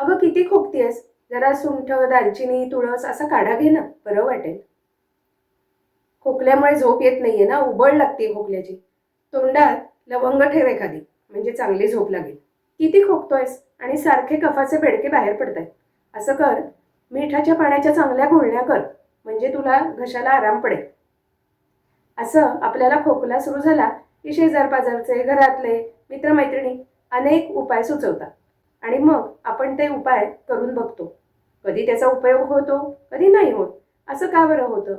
अगं किती खोकतीयस? जरा सुंठ दालचिनी तुळस असा काढा घे ना बरं वाटेल. खोकल्यामुळे झोप येत नाहीये ना उबळ लागते खोकल्याची. तोंडात लवंग ठेव एखादी म्हणजे चांगली झोप लागेल. किती खोकतोयस? आणि सारखे कफाचे बेडके बाहेर पडतायत. असं कर मिठाच्या पाण्याच्या चांगल्या गुळण्या कर म्हणजे तुला घशाला आराम पडेल. असं आपल्याला खोकला सुरू झाला की शेजार पाजारचे घरातले मित्रमैत्रिणी अनेक उपाय सुचवतात. आणि मग आपण ते उपाय करून बघतो. कधी त्याचा उपयोग होतो कधी नाही होत. असं का बरं होतं?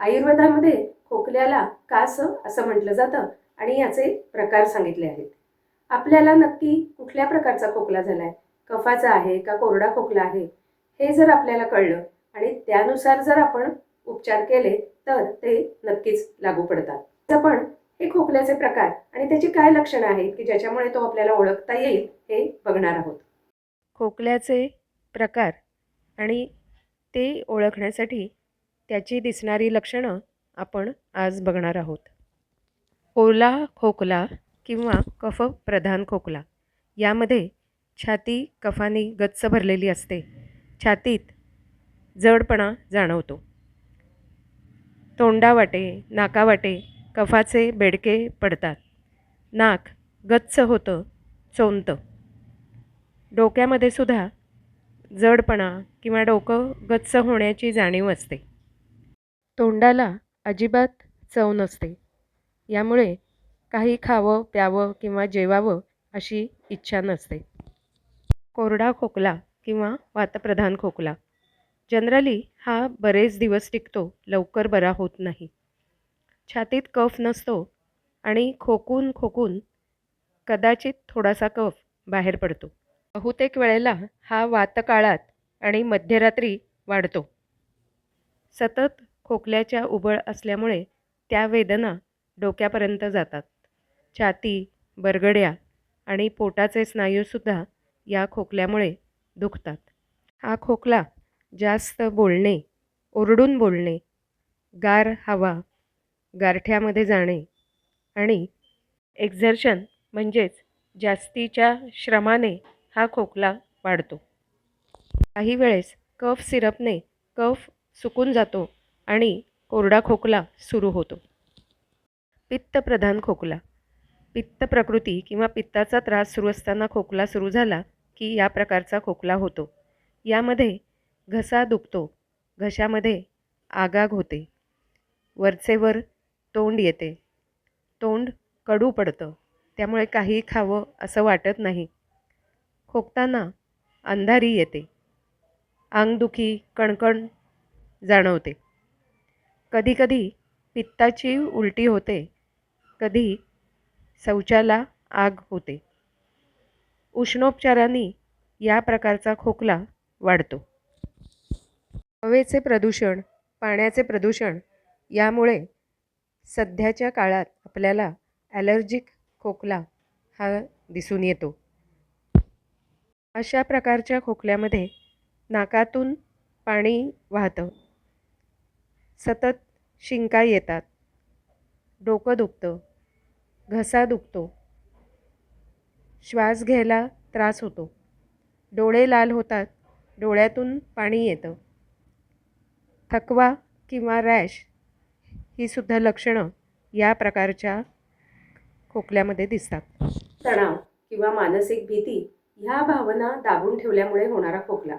आयुर्वेदामध्ये खोकल्याला कास असं म्हटलं जातं? आणि याचे प्रकार सांगितले आहेत. आपल्याला नक्की कुठल्या प्रकारचा खोकला झालाय? कफाचा आहे का कोरडा खोकला आहे? हे जर आपल्याला कळलं आणि त्यानुसार जर आपण उपचार केले तर ते नक्कीच लागू पडतात. आपण हे खोकल्याचे प्रकार. आणि त्याची काय लक्षणं आहेत की ज्याच्यामुळे तो आपल्याला ओळखता येईल हे बघणार आहोत. खोकल्याचे प्रकार आणि ते ओळखण्यासाठी त्याची दिसणारी लक्षणं आपण आज बघणार आहोत. ओला खोकला किंवा कफ प्रधान खोकला यामध्ये छाती कफाने गच्च भरलेली असते. छातीत जडपणा जाणवतो. तोंडावाटे नाकावाटे कफाचे बेडके पडतात. नाक गच्च होतं चोंतं. डोक्यामध्ये सुद्धा जडपणा किंवा डोकं गच्च होण्याची जाणीव असते. तोंडाला अजिबात चव नसते. यामुळे काही खावं प्यावं किंवा जेवावं अशी इच्छा नसते. कोरडा खोकला किंवा वातप्रधान खोकला. जनरली हा बरेच दिवस टिकतो लवकर बरा होत नाही. छातीत कफ नसतो आणि खोकून खोकून कदाचित थोडासा कफ बाहेर पडतो. बहुतेक वेळेला हा वातकाळात आणि मध्यरात्री वाढतो. सतत खोकल्याच्या उबळ असल्यामुळे त्या वेदना डोक्यापर्यंत जातात. छाती बरगड्या आणि पोटाचे स्नायूसुद्धा या खोकल्यामुळे दुखतात. हा खोकला जास्त बोलणे ओरडून बोलणे गार हवा गारठ्यामध्ये जाणे आणि एक्झर्शन म्हणजेच जास्तीच्या श्रमाने हा खोकला वाढतो. काही वेळेस कफ सिरपने कफ सुकून जातो आणि कोरडा खोकला सुरू होतो. पित्तप्रधान खोकला. पित्त प्रकृती किंवा पित्ताचा त्रास सुरू असताना खोकला सुरू झाला की या प्रकारचा खोकला होतो. यामध्ये घसा दुखतो. घशामध्ये आगाग होते. वरचेवर तोंड येते. तोंड कडू पडतं. त्यामुळे काही खावं असं वाटत नाही. खोकताना अंधारी येते. अंगदुखी कणकण जाणवते. कधीकधी पित्ताची उलटी होते. कधी शौचाला आग होते. उष्णोपचारांनी या प्रकारचा खोकला वाढतो. हवेचे प्रदूषण पाण्याचे प्रदूषण यामुळे सध्याच्या काळात आपल्याला ॲलर्जिक खोकला हा दिसून येतो. अशा प्रकारच्या खोकल्यामध्ये नाकातून पाणी वाहतं. सतत शिंका येतात. डोकं दुखतं. घसा दुखतो. श्वास घ्यायला त्रास होतो. डोळे लाल होतात. डोळ्यातून पाणी येतं. थकवा किंवा रॅश ही सुद्धा लक्षणं या प्रकारच्या खोकल्यामध्ये दिसतात. तणाव किंवा मानसिक भीती ह्या भावना दाबून ठेवल्यामुळे होणारा खोकला.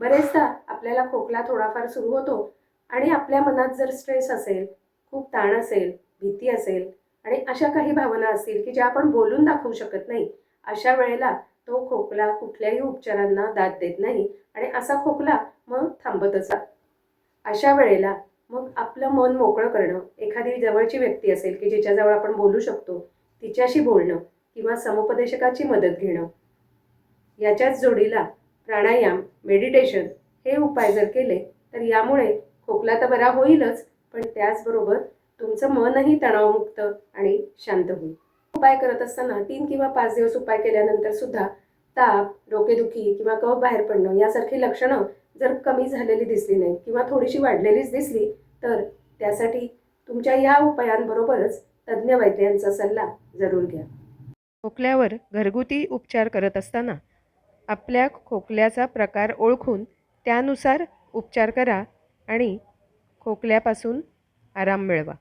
बरेचदा आपल्याला खोकला थोडाफार सुरू होतो आणि आपल्या मनात जर स्ट्रेस असेल खूप ताण असेल भीती असेल आणि अशा काही भावना असतील की ज्या आपण बोलून दाखवू शकत नाही अशा वेळेला तो खोकला कुठल्याही उपचारांना दाद देत नाही आणि असा खोकला मग थांबतच अशा वेळेला मग आपलं मन मोकळं करणं एखादी जवळची व्यक्ती असेल की जिच्याजवळ आपण बोलू शकतो तिच्याशी बोलणं किंवा समुपदेशकाची मदत घेणं. याच्याच जोडीला प्राणायाम मेडिटेशन हे उपाय जर केले तर यामुळे खोकला तर बरा होईलच पण त्याचबरोबर तुमचं मनही तणावमुक्त आणि शांत होईल. उपाय करत असताना तीन किंवा पाच दिवस उपाय केल्यानंतर सुद्धा ताप डोकेदुखी किंवा कफ बाहेर पडणं यासारखी लक्षणं जर कमी झालेली दिसली नाही किंवा थोडीशी वाढलेलीच दिसली तर त्यासाठी तुमच्या या उपायांबरोबरच तज्ज्ञ वैद्यांचा सल्ला जरूर घ्या. खोकल्यावर घरगुती उपचार करत असताना आपल्या खोकल्याचा प्रकार ओळखून त्यानुसार उपचार करा आणि खोकल्यापासून आराम मिळवा.